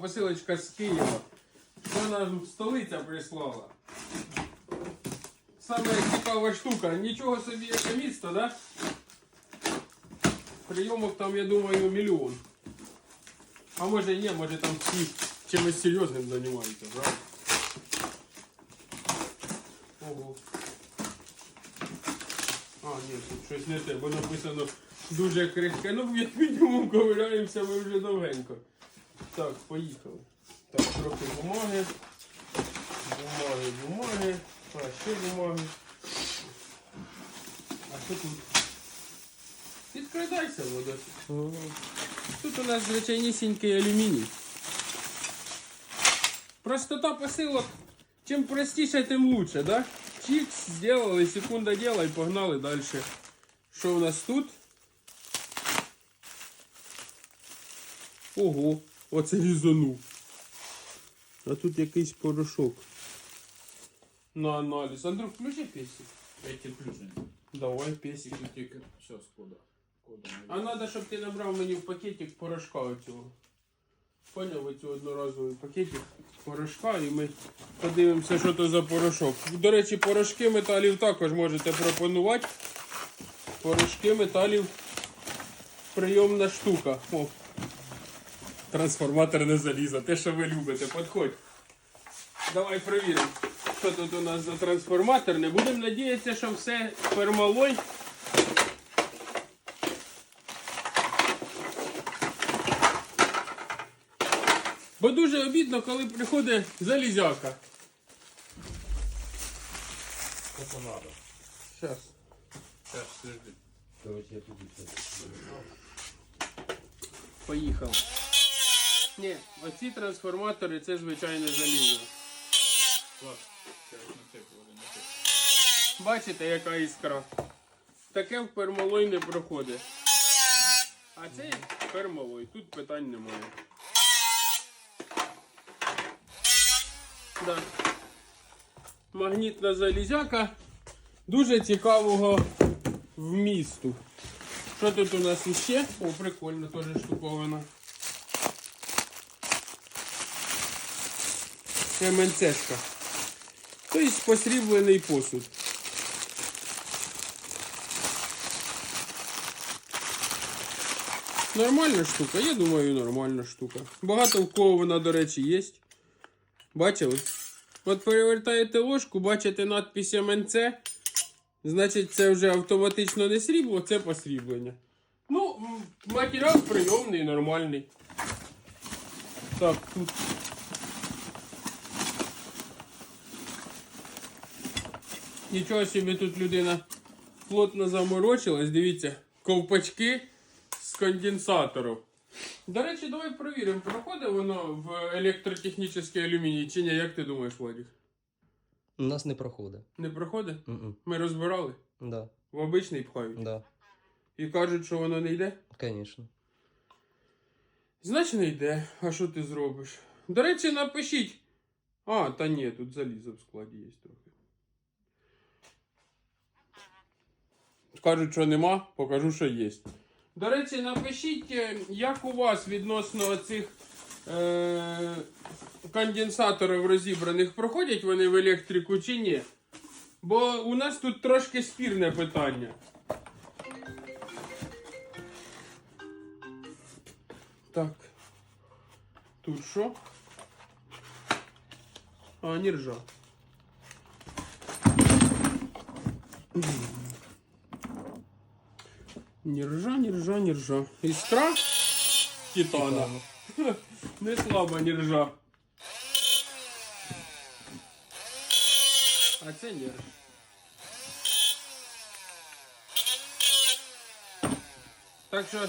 посилочка з Києва. Що нам столиця прислала. Саме цікава штука. Нічого собі яке місто, да? Прийомок там, я думаю, мільйон. А може і ні, може там всі чимось серйозним займаються, правда? Ого. А, ні, тут щось не те, бо написано дуже крихке. Ну, як мінімум, ковиряємося ми вже довгенько. Так, поїхали. Так, трохи бумаги. Бумаги, бумаги. А, ще бумаги. А що тут? Підкрадайся, вода. Тут у нас звичайнісінький алюміній. Простота посилок. Чим простіше, тим лучше, да? Чикс, сделали, секунда дела і погнали далі. Що у нас тут? Ого, оце різанув. А тут якийсь порошок. На аналіз. Андрюх, включи песик. Эти включены. Давай песик. Тільки сейчас кода. кода А треба, щоб ти набрав мені в пакетик порошка оцього. Поняв оцю одноразовий пакетик порошка і ми подивимося, що то за порошок. До речі, порошки металів також можете пропонувати. Порошки металів прийомна штука. О. Трансформаторне залізо, те, що ви любите, підходь. Давай перевіримо, що тут у нас за трансформатор. Не будемо надіятися, що все пермалой. Бо дуже обідно, коли приходить залізяка. Сколько надо. Зараз. Сейчас, подожди. Короче, я тут. Поїхав. Ні, оці трансформатори це звичайне залізо. Бачите, яка іскра. Таке в пермалой не проходить. А цей пермалой, тут питань немає. Да. Магнітна залізяка дуже цікавого вмісту. Що тут у нас іще? О, прикольно, теж штуковина. МНЦшка. Тобто посріблений посуд. Нормальна штука, я думаю, нормальна штука. Багато в кого вона, до речі, є. Бачили? От перевертаєте ложку, бачите надпись МНЦ. Значить, це вже автоматично не срібло, це посріблення. Ну, матеріал прийомний, нормальний. Так, тут. Нічого собі тут людина плотно заморочилась. Дивіться, ковпачки з конденсатором. До речі, давай перевіримо, проходить воно в електротехнічний алюміній чи ні, як ти думаєш, Владик? У нас не проходить. Не проходить? М-м. Ми розбирали. Да, В обичний пхають. да, І кажуть, що воно не йде. конечно. Значить не йде. А що ти зробиш? До речі, напишіть. А, та ні, тут залізо в складі є трохи. Кажуть, що нема, покажу, що є. До речі, напишіть, е, як у вас відносно цих е- конденсаторів розібраних проходять вони в електрику чи ні? Бо у нас тут трошки спірне питання. Так. Тут що? А, не ржа. Не ржа, не ржа. Іскра титана. Не слабо не ржа. А це не ржа. Так що,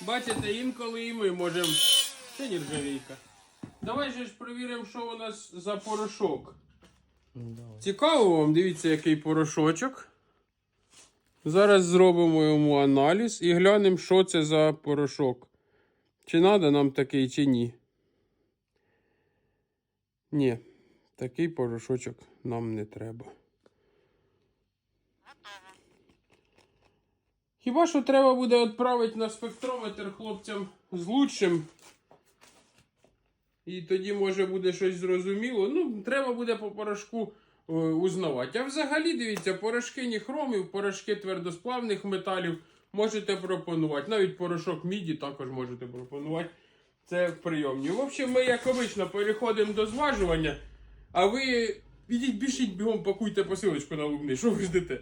бачите, інколи і ми можемо. Це нержавійка. Давай же ж перевіримо, що у нас за порошок. Давай. Цікаво вам, дивіться, який порошочок. Зараз зробимо йому аналіз і глянемо, що це за порошок. Чи треба нам такий, чи ні. Ні, такий порошочок нам не треба. Хіба що треба буде відправити на спектрометр хлопцям з лучшим І тоді може буде щось зрозуміло. Ну, треба буде по порошку узнавати. А взагалі, дивіться, порошки ніхромів, порошки твердосплавних металів можете пропонувати. Навіть порошок міді також можете пропонувати. Це прийомні. В общем, ми, як обично, переходимо до зважування. А ви ідіть, біжіть бігом, пакуйте посилочку на лубни. Що ви ждете?